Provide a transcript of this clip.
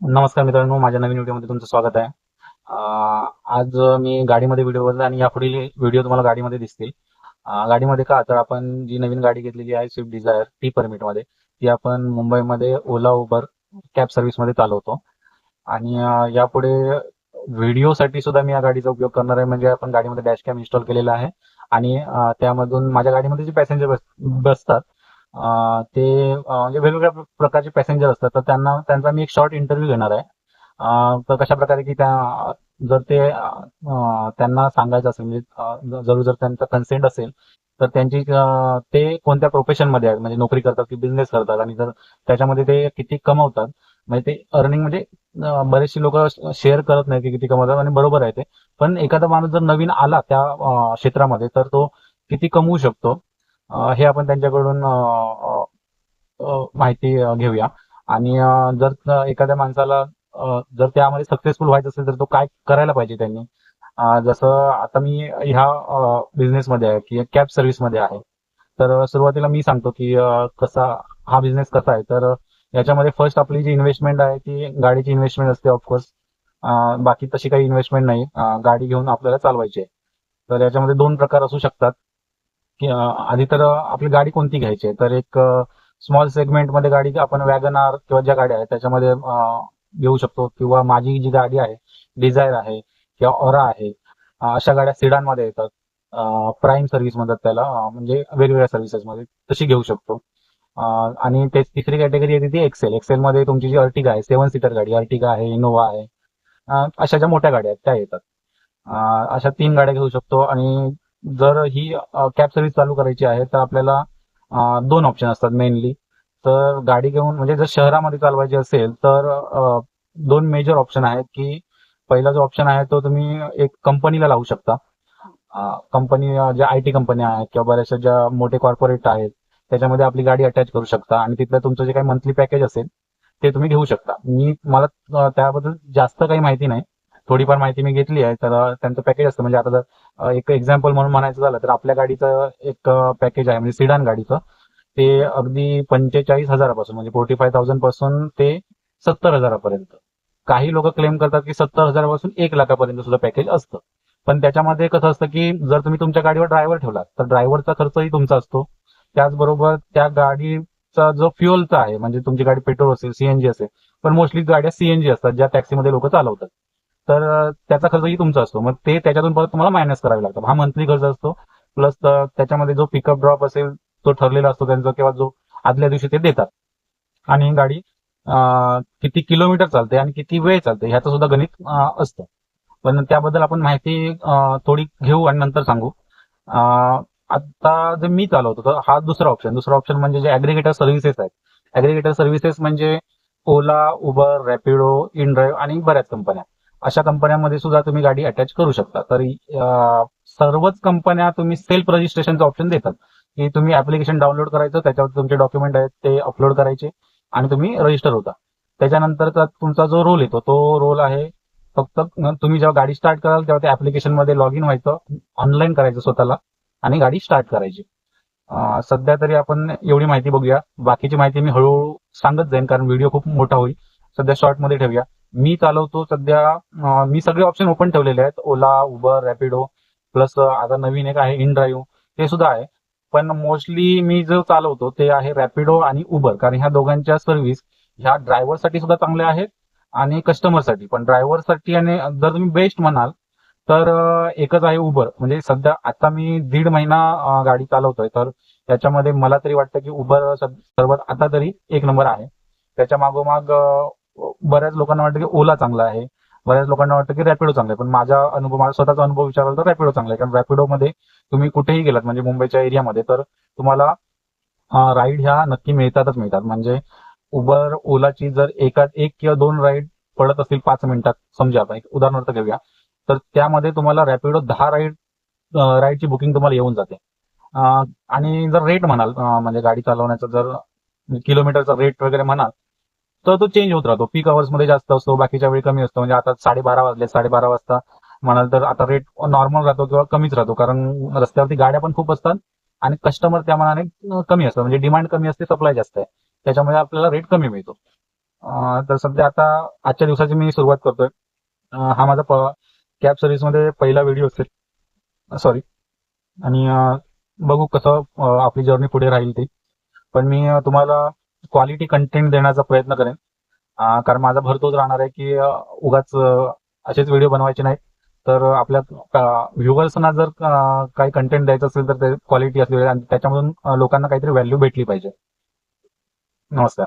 नमस्कार मित्रांनो माझ्या नवीन व्हिडिओमध्ये तुमचं स्वागत आहे. आज मी गाडीमध्ये व्हिडिओ बघितला आणि यापुढील व्हिडिओ तुम्हाला गाडीमध्ये दिसतील. गाडीमध्ये का तर आपण जी नवीन गाडी घेतलेली आहे स्विफ्ट डिझायर टी परमिटमध्ये ती आपण मुंबईमध्ये ओला उबर कॅब सर्व्हिसमध्ये चालवतो. आणि यापुढे व्हिडिओसाठी सुद्धा मी या गाडीचा उपयोग करणार आहे म्हणजे आपण गाडीमध्ये डॅश कॅम इन्स्टॉल केलेला आहे. आणि त्यामधून माझ्या गाडीमध्ये जे पॅसेंजर बस बसतात ते म्हणजे वेगवेगळ्या प्रकारचे पॅसेंजर असतात. तर त्यांना त्यांचा मी एक शॉर्ट इंटरव्ह्यू घेणार आहे. तर कशा प्रकारे की त्या जर ते त्यांना सांगायचं असेल म्हणजे जरूर जर त्यांचा कन्सेंट असेल तर त्यांची ते कोणत्या प्रोफेशनमध्ये आहेत? म्हणजे नोकरी करतात की बिझनेस करतात? आणि जर त्याच्यामध्ये ते किती कमवतात? म्हणजे ते अर्निंग म्हणजे अं, बरेचसे लोक शेअर करत नाही की किती कमवतात आणि बरोबर आहे ते. पण एखादा माणूस जर नवीन आला त्या क्षेत्रामध्ये तर तो किती कमवू शकतो? हे आपण त्यांच्याकडून माहिती घेऊया. आणि जर एखाद्या माणसाला जर त्यामध्ये सक्सेसफुल व्हायचं असेल तर तो काय करायला पाहिजे त्यांनी? जसं आता मी ह्या बिझनेसमध्ये आहे की कॅब सर्व्हिसमध्ये आहे. तर सुरुवातीला मी सांगतो की कसा हा बिझनेस कसा आहे? तर याच्यामध्ये फर्स्ट आपली जी इन्व्हेस्टमेंट आहे ती गाडीची इन्व्हेस्टमेंट असते ऑफकोर्स बाकी तशी काही इन्व्हेस्टमेंट नाही. गाडी घेऊन आपल्याला चालवायची आहे. तर याच्यामध्ये दोन प्रकार असू शकतात. आधी तर आपली गाडी कोणती घ्यायची आहे? तर एक स्मॉल सेगमेंटमध्ये गाडी आपण वॅगन आर किंवा ज्या गाड्या आहेत त्याच्यामध्ये घेऊ शकतो. किंवा माझी जी गाडी आहे डिझायर आहे किंवा ओरा आहे अशा गाड्या सिडानमध्ये येतात. प्राईम सर्व्हिस म्हणतात त्याला म्हणजे वेगवेगळ्या सर्व्हिसेसमध्ये तशी घेऊ शकतो. आणि ते तिसरी कॅटेगरी येते ती एक्सेल एक्सेल मध्ये तुमची जी अर्टिगा आहे सेवन सीटर गाडी अर्टिगा आहे इनोवा आहे अशा ज्या मोठ्या गाड्या आहेत त्या येतात. अशा तीन गाड्या घेऊ शकतो. आणि जर ही कॅब सर्व्हिस चालू करायची आहे तर आपल्याला दोन ऑप्शन असतात मेनली तर गाडी घेऊन म्हणजे जर शहरामध्ये चालवायची असेल तर दोन मेजर ऑप्शन आहेत की पहिला जो ऑप्शन आहे तो तुम्ही एक कंपनीला लावू शकता. कंपनी ज्या आय टी कंपन्या आहेत किंवा बऱ्याचशा ज्या मोठे कॉर्पोरेट आहेत त्याच्यामध्ये आपली गाडी अटॅच करू शकता आणि तिथलं तुमचं जे काही मंथली पॅकेज असेल ते तुम्ही घेऊ शकता. मी मला त्याबद्दल जास्त काही माहिती नाही. थोडीफार माहिती मी घेतली आहे तर त्यांचं पॅकेज असतं. म्हणजे आता जर एक एक्झाम्पल म्हणून म्हणायचं झालं तर आपल्या गाडीचं एक पॅकेज आहे म्हणजे सिडान गाडीचं. ते अगदी पंचेचाळीस हजारापासून म्हणजे फोर्टी फाय थाउजंडपासून ते सत्तर हजारापर्यंत. काही लोक क्लेम करतात की सत्तर हजारापासून एक लाखापर्यंत सुद्धा पॅकेज असतं. पण त्याच्यामध्ये कसं असतं की जर तुम्ही तुमच्या गाडीवर ड्रायव्हर ठेवला तर ड्रायव्हरचा खर्चही तुमचा असतो. त्याचबरोबर त्या गाडीचा जो फ्युअलचा आहे म्हणजे तुमची गाडी पेट्रोल असेल सीएनजी असेल पण मोस्टली गाड्या सीएनजी असतात ज्या टॅक्सीमध्ये लोक चालवतात. तर त्याचा खर्चही तुमचा असतो. मग ते त्याच्यातून परत तुम्हाला मायनस करावे लागतं हा मंथली खर्च असतो. प्लस त्याच्यामध्ये जो पिकअप ड्रॉप असेल तो ठरलेला असतो त्यांचा किंवा जो आदल्या दिवशी ते देतात. आणि गाडी किती किलोमीटर चालते आणि किती वेळ चालते ह्याचं सुद्धा गणित असतं. पण त्याबद्दल आपण माहिती थोडी घेऊ आणि नंतर सांगू. आता जे मी चालवतो तर हा दुसरा ऑप्शन दुसरा ऑप्शन म्हणजे जे अग्रिगेटर सर्व्हिसेस आहेत. अग्रिगेटर सर्व्हिसेस म्हणजे Ola Uber Rapido inDrive आणि बऱ्याच कंपन्या अशा कंपन्यांमध्ये सुद्धा तुम्ही गाडी अटॅच करू शकता. तर सर्वच कंपन्या तुम्ही सेल्फ रजिस्ट्रेशनचं ऑप्शन देतात. की तुम्ही ऍप्लिकेशन डाउनलोड करायचं त्याच्यावर तुमचे डॉक्युमेंट आहेत ते अपलोड करायचे आणि तुम्ही रजिस्टर होता. त्याच्यानंतरचा तुमचा जो रोल येतो तो रोल आहे फक्त तुम्ही जेव्हा गाडी स्टार्ट कराल तेव्हा त्या ऍप्लिकेशनमध्ये लॉग इन व्हायचं ऑनलाईन करायचं स्वतःला आणि गाडी स्टार्ट करायची. सध्या तरी आपण एवढी माहिती बघूया. बाकीची माहिती मी हळूहळू सांगत जाईन कारण व्हिडिओ खूप मोठा होईल. सध्या शॉर्टमध्ये ठेवूया. मी चालवतो सध्या मी सगळे ऑप्शन ओपन ठेवलेले आहेत. ओला उबर रॅपिडो प्लस आता नवीन एक आहे इन ड्राईव्ह ते सुद्धा आहे. पण मोस्टली मी जो चालवतो ते आहे रॅपिडो आणि उबर कारण ह्या दोघांच्या सर्व्हिस ह्या ड्रायव्हरसाठी सुद्धा चांगल्या आहेत आणि कस्टमरसाठी पण ड्रायव्हरसाठी आणि जर तुम्ही बेस्ट म्हणाल तर एकच आहे उबर म्हणजे सध्या आता मी दीड महिना गाडी चालवतोय. तर त्याच्यामध्ये मला तरी वाटतं की उबर सर्वात आता तरी एक नंबर आहे. त्याच्या मागोमाग बऱ्याच लोकांना वाटतं की ओला चांगला आहे. बऱ्याच लोकांना वाटतं की रॅपिडो चांगला आहे. पण माझा अनुभव माझा स्वतःचा अनुभव विचाराल तर रॅपिडो चांगला आहे. कारण रॅपिडो मध्ये तुम्ही कुठेही गेलात म्हणजे मुंबईच्या एरियामध्ये तर तुम्हाला राईड ह्या नक्की मिळतातच मिळतात. म्हणजे उबर ओलाची जर एका एक किंवा दोन राईड पडत असतील पाच मिनिटात समजा आता एक उदाहरणार्थ घेऊया. तर त्यामध्ये तुम्हाला रॅपिडो दहा राईड राईडची बुकिंग तुम्हाला येऊन जाते. आणि जर रेट म्हणाल म्हणजे गाडी चालवण्याचा जर किलोमीटरचा रेट वगैरे म्हणाल तर तो चेंज होत राहतो. पीक आवर्समध्ये जास्त असतो बाकीच्या वेळी कमी असतो. म्हणजे आता साडेबारा वाजले साडेबारा वाजता म्हणाल तर आता रेट नॉर्मल राहतो किंवा कमीच राहतो. कारण रस्त्यावरती गाड्या पण खूप असतात आणि कस्टमर त्या मनाने कमी असतात. म्हणजे डिमांड कमी असते सप्लाय जास्त आहे. त्याच्यामुळे आपल्याला रेट कमी मिळतो. तर सध्या आता आजच्या दिवसाची मी सुरुवात करतोय. हा माझा कॅब सर्व्हिसमध्ये पहिला व्हिडिओ असेल. सॉरी आणि बघू कसं आपली जर्नी पुढे राहील ती. पण मी तुम्हाला क्वालिटी कंटेंट देण्याचा प्रयत्न करेन. कारण माझा भर तोच राहणार आहे की उगाच असेच व्हिडिओ बनवायचे नाहीत. तर आपल्या व्ह्युअर्सना जर काही कंटेंट द्यायचं असेल तर ते क्वालिटी असली आणि त्याच्यामधून लोकांना काहीतरी व्हॅल्यू भेटली पाहिजे. नमस्कार.